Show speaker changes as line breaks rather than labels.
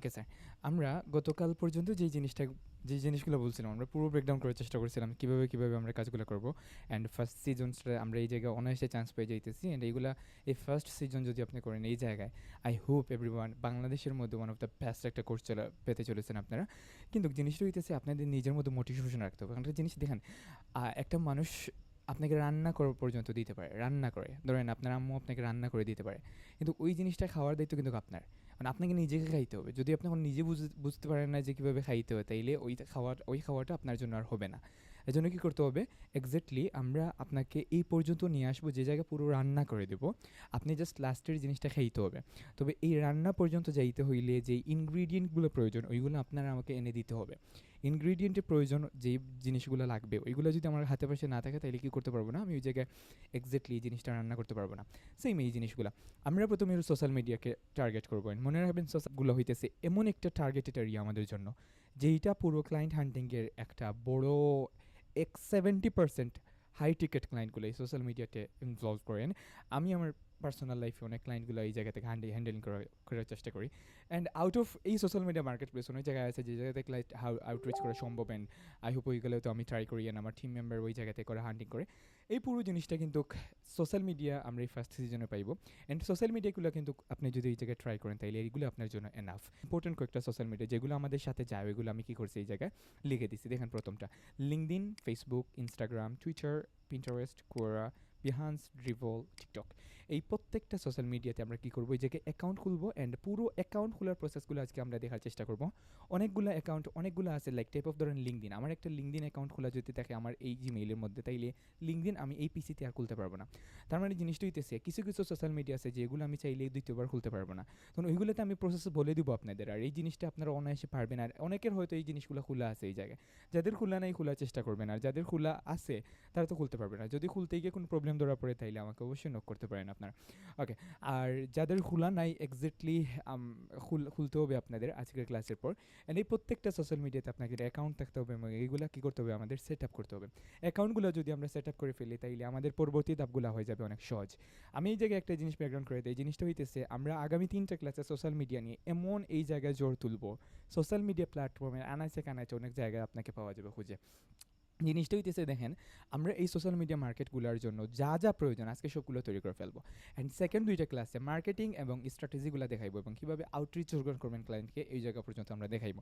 Okay sir আমরা গতকাল পর্যন্ত যেই জিনিসটা, যে জিনিসগুলো বলছিলাম, আমরা পুরো ব্রেকডাউন করার চেষ্টা করছিলাম, কীভাবে কীভাবে আমরা কাজগুলো করব। অ্যান্ড ফার্স্ট সিজনসটা আমরা এই জায়গায় অনায়াসে চান্স পেয়ে যাইতেছি। অ্যান্ড এইগুলা, এই ফার্স্ট সিজন যদি আপনি করেন এই জায়গায় আই হোপ এভরিওয়ান বাংলাদেশের মধ্যে ওয়ান অফ দ্য বেস্ট একটা কোর্স চলে, পেতে চলেছেন আপনারা। কিন্তু জিনিসটা হইতেছে, আপনাদের নিজের মধ্যে মোটিভেশন রাখতে হবে। একটা জিনিস দেখেন একটা মানুষ আপনাকে রান্না করা পর্যন্ত দিতে পারে, রান্না করে। ধরেন আপনার আম্মু আপনাকে রান্না করে দিতে পারে। কিন্তু ওই জিনিসটা খাওয়ার দায়িত্ব কিন্তু আপনার। মানে আপনাকে নিজেকে খাইতে হবে। যদি আপনি নিজে বুঝ- বুঝতে পারেন না যে কীভাবে খাইতে হবে তাইলে ওই খাওয়ার, ওই খাওয়াটা আপনার জন্য আর হবে না। এই জন্য কী করতে হবে? এক্স্যাক্টলি আমরা আপনাকে এই পর্যন্ত নিয়ে আসব, যে জায়গায় পুরো রান্না করে দেবো। আপনি জাস্ট লাস্টের জিনিসটা খাইতে হবে। তবে এই রান্না পর্যন্ত যাইতে হইলে যে ইনগ্রিডিয়েন্টগুলো প্রয়োজন, ওইগুলো আপনারা আমাকে এনে দিতে হবে। ইনগ্রিডিয়েন্টের প্রয়োজন, যেই জিনিসগুলো লাগবে, ওইগুলো যদি আমার হাতে পাশে না থাকে তাহলে কী করতে পারব না? আমি ওই জায়গায় এক্স্যাক্টলি এই জিনিসটা রান্না করতে পারব না। সেম এই জিনিসগুলো। আমরা প্রথমে সোশ্যাল মিডিয়াকে টার্গেট করব। মনে রাখবেন সোশ্যালগুলো হইতেছে এমন একটা টার্গেটেড এরিয়া আমাদের জন্য, যেইটা পুরো ক্লায়েন্ট হান্টিংয়ের একটা বড় এক সেভেন্টি পার্সেন্ট হাই টিকেট ক্লায়েন্টগুলো এই সোশ্যাল মিডিয়াতে ইনভলভ করেন। আমি আমার পার্সোনাল লাইফে অনেক ক্লায়েন্টগুলো এই জায়গা থেকে হ্যান্ডেল হ্যান্ডেলিং করার চেষ্টা করি। অ্যান্ড আউট অফ এই সোশ্যাল মিডিয়া মার্কেট প্লেস অনেক জায়গায় আছে যে জায়গাতে হাউ আউটরিচ করা সম্ভব অ্যান্ড আই হোপ ওইগুলো তো আমি ট্রাই করি অ্যান্ড আমার টিম মেম্বার ওই জায়গাতে করে হান্টিং করে। এই পুরো জিনিসটা কিন্তু সোশ্যাল মিডিয়া আমরা এই ফার্স্ট সিজনে পাইব। অ্যান্ড সোশ্যাল মিডিয়াগুলো কিন্তু আপনি যদি এই জায়গায় ট্রাই করেন তাহলে এইগুলো আপনার জন্য এনাফ ইম্পর্টেন্ট কয়েকটা সোশ্যাল মিডিয়া যেগুলো আমাদের সাথে যায়, ওইগুলো আমি কী করছি এই জায়গায় লিখে দিচ্ছি দেখেন প্রথমটা LinkedIn Facebook Instagram Twitter Pinterest Quora Behance Dribbble TikTok এই প্রত্যেকটা সোশ্যাল মিডিয়াতে আমরা কী করব? এই জায়গায় অ্যাকাউন্ট খুলবো অ্যান্ড পুরো অ্যাকাউন্ট খোলার প্রসেসগুলো আজকে আমরা দেখার চেষ্টা করব। অনেকগুলো অ্যাকাউন্ট অনেকগুলো আছে লাইক টাইপ অফ ধরেন লিঙ্কদিন আমার একটা লিঙ্কদিন অ্যাকাউন্ট খোলা যদি থাকে আমার এই জিমেইলের মধ্যে, তাইলে লিঙ্কদিন আমি এই পিসিতে আর খুলতে পারব না। তার মানে জিনিসটা হইতেছে, কিছু কিছু সোশ্যাল মিডিয়া আছে যেগুলো আমি চাইলে দ্বিতীয়বার খুলতে পারব না। তখন ওইগুলোতে আমি প্রসেস বলে দিব আপনাদের, আর এই জিনিসটা আপনারা অনায়াসে পারবেন। আর অনেকের হয়তো এই জিনিসগুলো খোলা আছে এই জায়গায়। যাদের খোলা নাই খোলার চেষ্টা করবেন, আর যাদের খোলা আছে, তারা তো খুলতে পারবে না। যদি খুলতে গিয়ে কোনো প্রবলেম ধরা পড়ে, তাইলে আমাকে অবশ্যই নক করতে পারেন আপনার। ওকে আর যাদের খোলা নাই এক্স্যাক্টলি খুলতে হবে আপনাদের আজকের ক্লাসের পর। অ্যান্ড এই প্রত্যেকটা সোশ্যাল মিডিয়াতে আপনাকে অ্যাকাউন্ট থাকতে হবে এবং এইগুলো কী করতে হবে? আমাদের সেট আপ করতে হবে। অ্যাকাউন্টগুলো যদি আমরা সেট আপ করে ফেলি, তাইলে আমাদের পরবর্তী ধাপগুলো হয়ে যাবে অনেক সহজ। আমি এই জায়গায় একটা জিনিস ব্যাকগ্রাউন্ড করে দিই। এই জিনিসটা হইতেছে, আমরা আগামী তিনটা ক্লাসে সোশ্যাল মিডিয়া নিয়ে এমন এই জায়গায় জোর তুলবো। সোশ্যাল মিডিয়া প্ল্যাটফর্মে আনাচে কানাচে অনেক জায়গায় আপনাকে পাওয়া যাবে খুঁজে। জিনিসটা হইতেছে দেখেন, আমরা এই সোশ্যাল মিডিয়া মার্কেটগুলোর জন্য যা যা প্রয়োজন আজকে সবগুলো তৈরি করে ফেলব। অ্যান্ড সেকেন্ড দুইটা ক্লাসে মার্কেটিং এবং স্ট্র্যাটেজিগুলো দেখাইবো এবং কীভাবে আউটরিচ করবেন ক্লায়েন্টকে এই জায়গা পর্যন্ত আমরা দেখাইবো।